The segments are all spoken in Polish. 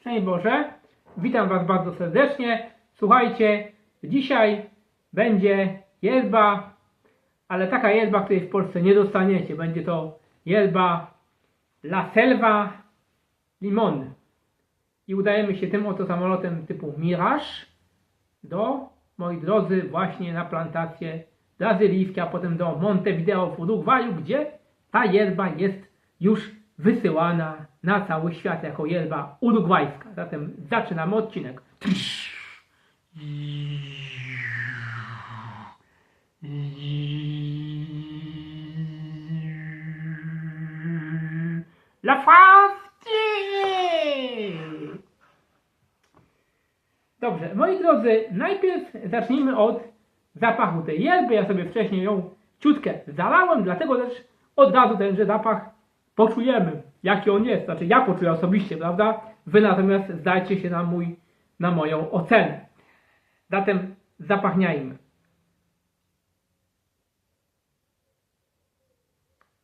Szczęść Boże, witam Was bardzo serdecznie. Słuchajcie, dzisiaj będzie jelba, ale taka jelba, której w Polsce nie dostaniecie. Będzie to jelba La Selva Limon. I udajemy się tym oto samolotem typu Mirage do, moi drodzy, właśnie na plantację brazylijskie, a potem do Montevideo w Urugwaju, gdzie ta jelba jest już wysyłana na cały świat jako jelba urugwajska. Zatem zaczynamy odcinek. La France! Dobrze, moi drodzy, najpierw zacznijmy od zapachu tej jelby. Ja sobie wcześniej ją ciutkę zalałem, dlatego też od razu tenże zapach poczujemy, jaki on jest. Znaczy ja poczuję osobiście, prawda? Wy natomiast zdajcie się na, mój, na moją ocenę. Zatem zapachniajmy.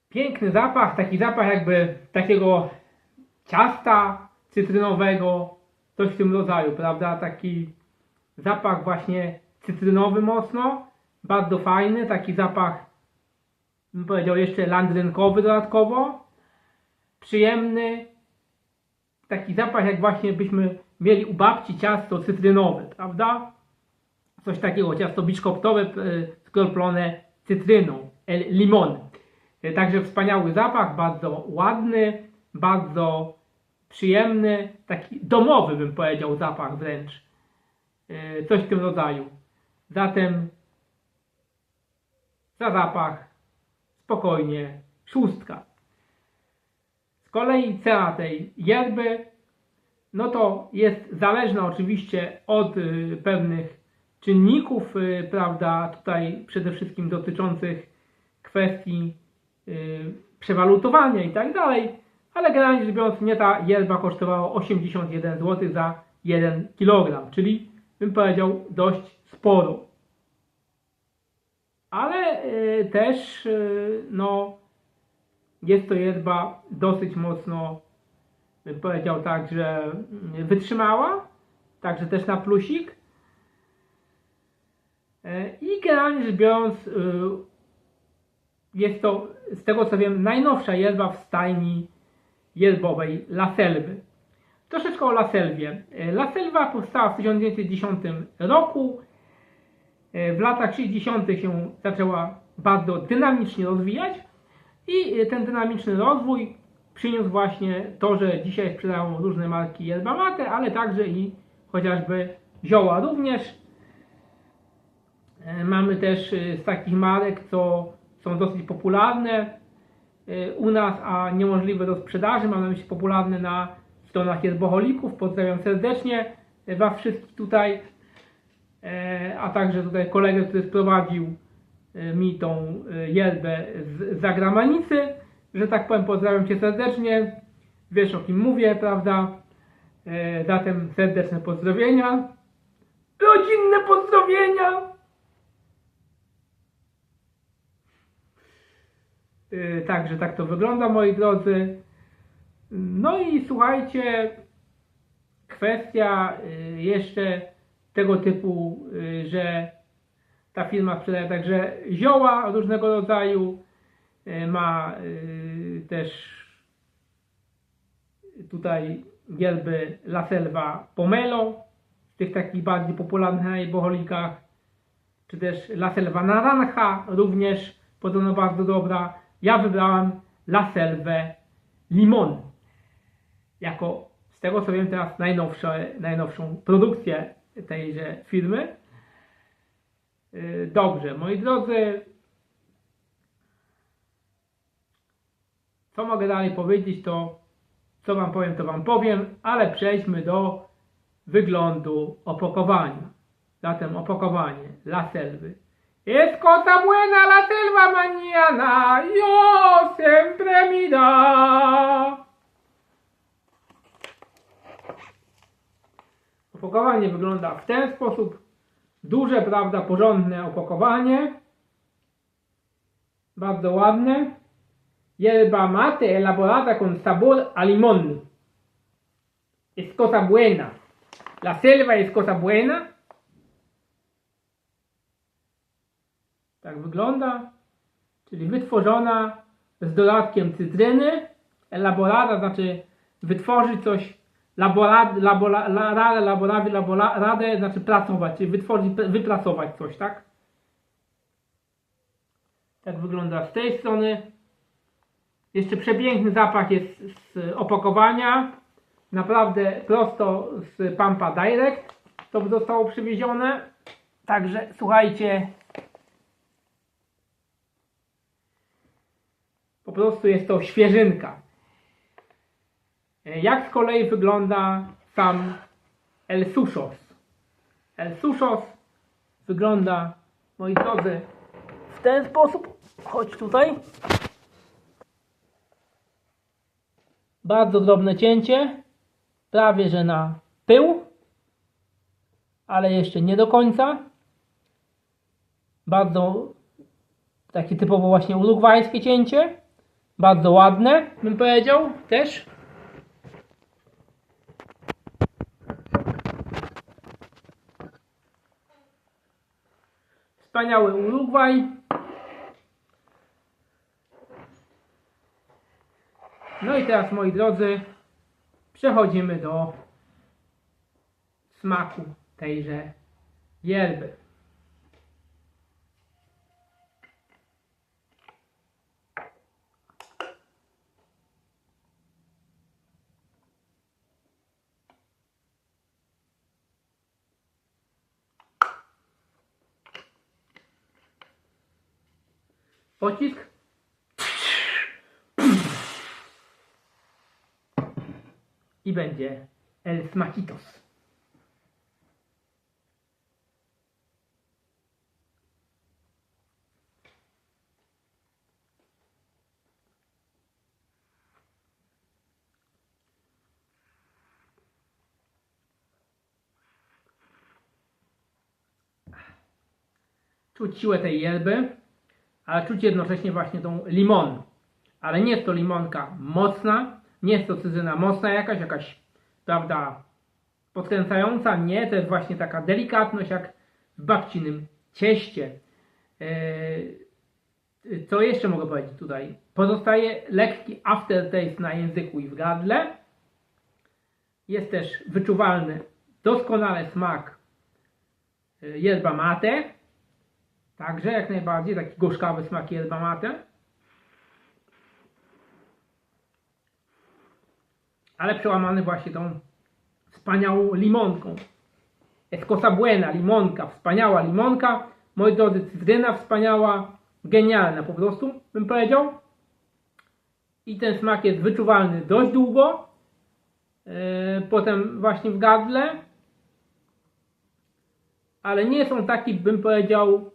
Piękny zapach, taki zapach jakby takiego ciasta cytrynowego, coś w tym rodzaju, prawda? Taki zapach właśnie cytrynowy mocno, bardzo fajny, taki zapach, bym powiedział jeszcze landrynkowy dodatkowo, przyjemny, taki zapach jak właśnie byśmy mieli u babci ciasto cytrynowe, prawda? Coś takiego, ciasto biszkoptowe e, skroplone cytryną, el limon. E, Także wspaniały zapach, bardzo ładny, bardzo przyjemny, taki domowy bym powiedział zapach wręcz. E, Coś w tym rodzaju. Zatem za zapach spokojnie szóstka. Kolei cena tej yerby no to jest zależna oczywiście od y, pewnych czynników, y, prawda, tutaj przede wszystkim dotyczących kwestii y, przewalutowania i tak dalej, ale generalnie rzecz biorąc ta yerba kosztowała 81 zł za 1 kg, czyli bym powiedział dość sporo. Ale też no jest to yerba dosyć mocno bym powiedział tak, że wytrzymała, także też na plusik. E, I generalnie rzecz biorąc, y, jest to, z tego co wiem, najnowsza jelba w stajni jelbowej La Selwy. Troszeczkę o La Selwie. E, La Selva powstała w 1910 roku. E, W latach 60. się zaczęła bardzo dynamicznie rozwijać i ten dynamiczny rozwój przyniósł właśnie to, że dzisiaj sprzedają różne marki yerba mate, ale także i chociażby zioła również. E, Mamy też e, z takich marek, co są dosyć popularne e, u nas, a niemożliwe do sprzedaży. Mam na myśli popularne na stronach yerboholików. Pozdrawiam serdecznie Was wszystkich tutaj, a także tutaj kolegę, który sprowadził mi tą e, yerbę z zagranicy. Że tak powiem, pozdrawiam Cię serdecznie. Wiesz o kim mówię, prawda? E, Zatem serdeczne pozdrowienia. Rodzinne pozdrowienia! E, Także tak to wygląda, moi drodzy. No i słuchajcie, kwestia y, jeszcze tego typu, y, że ta firma sprzedaje także zioła różnego rodzaju, y, ma y, też tutaj gierby La Selva Pomelo, z tych takich bardziej popularnych na jeboholikach, czy też La Selva Naranja, również podobno bardzo dobra. Ja wybrałem La Selva Limon jako z tego co wiem teraz najnowsze, najnowszą produkcję tejże firmy. Yy, Dobrze, moi drodzy, co mogę dalej powiedzieć, to co wam powiem, to wam powiem, ale przejdźmy do wyglądu opakowania. Zatem opakowanie La Selwy. Es cosa buena la selva mañana, yo siempre mi da. Opakowanie wygląda w ten sposób. Duże, prawda, porządne opakowanie. Bardzo ładne. Yerba mate elaborada con sabor a limón. es cosa buena. La selva es cosa buena. Tak wygląda. Czyli wytworzona z dodatkiem cytryny. Elaborada znaczy wytworzyć coś. Laborad, labora, la, radę, laborawi, labora, radę znaczy pracować, wytworzyć, wypracować coś, tak? Tak wygląda z tej strony. Jeszcze przepiękny zapach jest z opakowania. Naprawdę prosto z Pampa Direct to zostało przywiezione. Także słuchajcie. Po prostu jest to świeżynka. Jak z kolei wygląda sam El Sushos? El Sushos wygląda, moi drodzy, w ten sposób. Chodź tutaj. Bardzo drobne cięcie, prawie że na pył, ale jeszcze nie do końca. Bardzo takie typowo właśnie urugwajskie cięcie. Bardzo ładne, bym powiedział też. Wspaniały Urugwaj. No i teraz, moi drodzy, przechodzimy do smaku tejże yerby. Pocisk. I będzie El Smakitos. Czuć siłę tej jelby ale czuć jednocześnie właśnie tą limon. Ale nie jest to limonka mocna, nie jest to cyzyna mocna jakaś, jakaś, prawda, podkręcająca, nie, to jest właśnie taka delikatność jak w babcinym cieście. Eee, co jeszcze mogę powiedzieć tutaj? Pozostaje lekki aftertaste na języku i w gardle. Jest też wyczuwalny doskonale smak yerba mate, Także jak najbardziej taki gorzkawy smak yerba mate. Ale przełamany właśnie tą wspaniałą limonką. Escosa buena, limonka, wspaniała limonka. Moi drodzy, cytryna wspaniała, genialna po prostu, bym powiedział. I ten smak jest wyczuwalny dość długo. Yy, potem właśnie w gardle. Ale nie są taki, bym powiedział,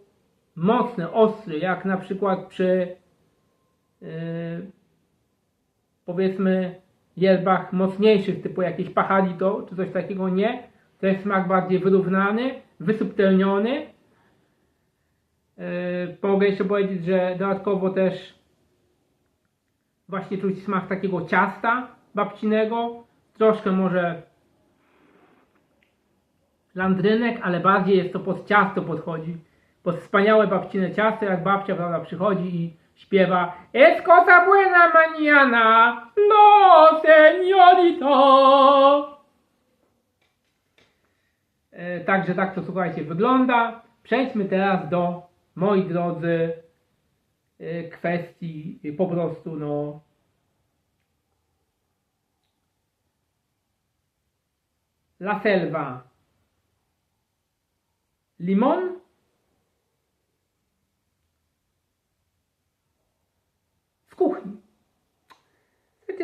mocny, ostry, jak na przykład przy yy, powiedzmy yerbach mocniejszych, typu jakieś pachadito, czy coś takiego, nie. To jest smak bardziej wyrównany, wysubtelniony. Yy, mogę jeszcze powiedzieć, że dodatkowo też właśnie czuć smak takiego ciasta babcinego, troszkę może landrynek, ale bardziej jest to pod ciasto podchodzi pod wspaniałe babcine ciasto, jak babcia prawda, przychodzi i śpiewa Es cosa buena mañana, no señorito. E, także tak to słuchajcie wygląda. Przejdźmy teraz do, moi drodzy, e, kwestii po prostu no La Selva. Limon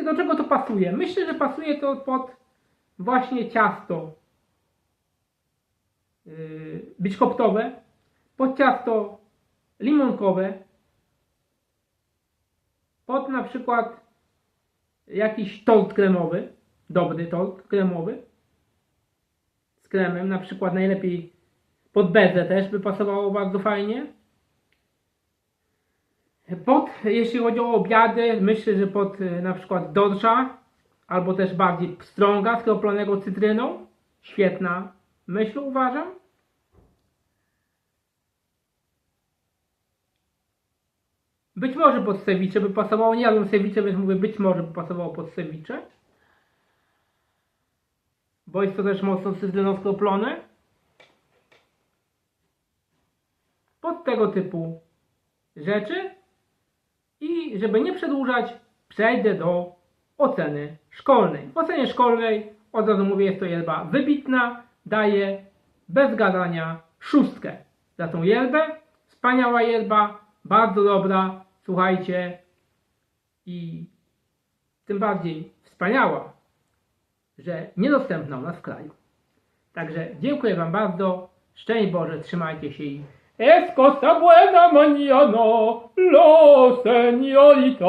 do czego to pasuje? Myślę, że pasuje to pod właśnie ciasto yy, biszkoptowe, pod ciasto limonkowe, pod na przykład jakiś tort kremowy, dobry tort kremowy z kremem, na przykład najlepiej pod bezę też by pasowało bardzo fajnie. Pod, jeśli chodzi o obiady, myślę, że pod e, na przykład dorsza albo też bardziej pstrąga skroplonego cytryną. Świetna myśl, uważam. Być może pod ceviche by pasowało, nie jadłem ceviche, więc mówię być może by pasowało pod ceviche. Bo jest to też mocno cytryną skroplone. Pod tego typu rzeczy. Żeby nie przedłużać, przejdę do oceny szkolnej. W ocenie szkolnej, od razu mówię, jest to yerba wybitna, daje bez gadania szóstkę za tą yerbę. Wspaniała yerba, bardzo dobra, słuchajcie, i tym bardziej wspaniała, że niedostępna u nas w kraju. Także dziękuję Wam bardzo, szczęść Boże, trzymajcie się i Es cosa buena mañana, lo señorita.